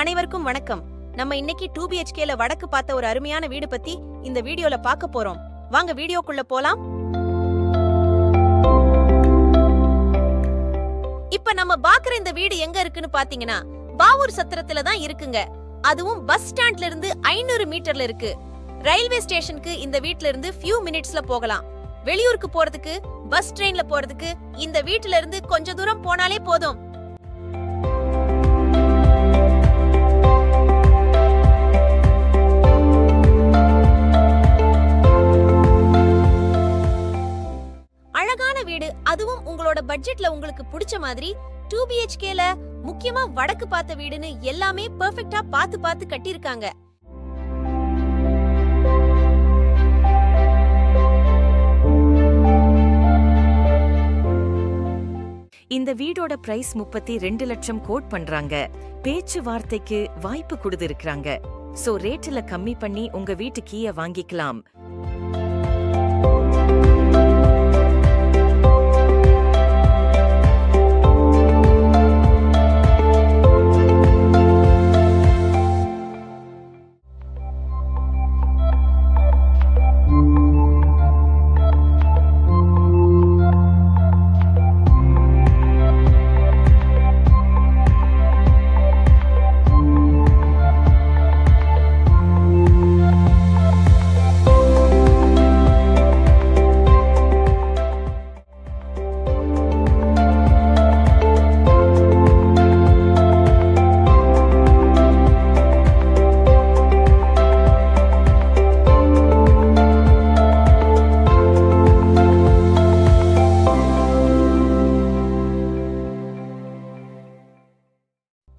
அனைவருக்கும் வணக்கம். நம்ம இன்னைக்கு டூ பிஹெச்கேல வடக்கு பார்த்த ஒரு அருமையான வீடு பத்தி இந்த வீடியோல பார்க்க போறோம். வாங்க வீடியோக்குள்ள போலாம். இப்ப நம்ம பாக்குற இந்த வீடு எங்க இருக்குன்னு பாத்தீங்கன்னா பாவூர் சத்திரத்துல தான் இருக்குங்க. அதுவும் பஸ் ஸ்டாண்ட்ல இருந்து ஐநூறு மீட்டர்ல இருக்கு. ரயில்வே ஸ்டேஷனுக்கு இந்த வீட்ல இருந்து ஃபியூ மினிட்ஸ்ல போகலாம். வெளியூருக்கு போறதுக்கு பஸ் ட்ரெயின்ல போறதுக்கு இந்த வீட்டுல இருந்து கொஞ்ச தூரம் போனாலே போதும். பட்ஜெட்ல உங்களுக்கு பிடிச்ச மாதிரி டூ பிஹெச்கேல முக்கியமா வடக்கு பார்த்த வீடுன்னு எல்லாமே பெர்ஃபெக்ட்டா பார்த்து பார்த்து கட்டியிருக்காங்க. இந்த வீடோட பிரைஸ் முப்பத்தி ரெண்டு லட்சம் கோட் பண்றாங்க. பேச்சுவார்த்தைக்கு வாய்ப்பு கொடுத்திருக்காங்க சோ ரேட்ல கம்மி பண்ணி உங்க வீட்டு கீய வாங்கிக்கலாம்.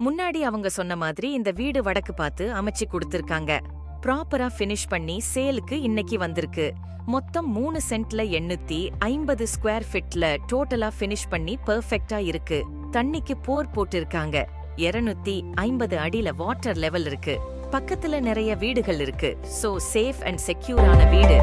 முன்னாடி அவங்க சொன்ன மாதிரி இந்த வீடு வடக்கு பார்த்து அமைச்சு கொடுத்திருக்காங்க. ப்ராப்பரா ஃபினிஷ் பண்ணி சேலுக்கு இன்னைக்கு வந்திருக்கு. மொத்தம் மூணு சென்ட்ல எண்ணூத்தி ஐம்பது ஸ்கொயர் ஃபீட்ல டோட்டலா ஃபினிஷ் பண்ணி பெர்ஃபெக்ட்டா இருக்கு. தண்ணிக்கு போர் போட்டிருக்காங்க. 250 ஐம்பது அடியில வாட்டர் லெவல் இருக்கு. பக்கத்துல நிறைய வீடுகள் இருக்கு. சோ சேஃப் அண்ட் செக்யூரான வீடு.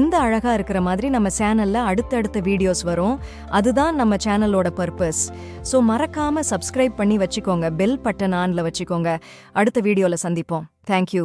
இந்த அழகாக இருக்கிற மாதிரி நம்ம சேனலில் அடுத்தடுத்த வீடியோஸ் வரும். அதுதான் நம்ம சேனலோட பர்பஸ் ஸோ மறக்காமல் சப்ஸ்கிரைப் பண்ணி வச்சுக்கோங்க. பெல் பட்டன் ஆனில் வச்சுக்கோங்க. அடுத்த வீடியோவில் சந்திப்போம். தேங்க்யூ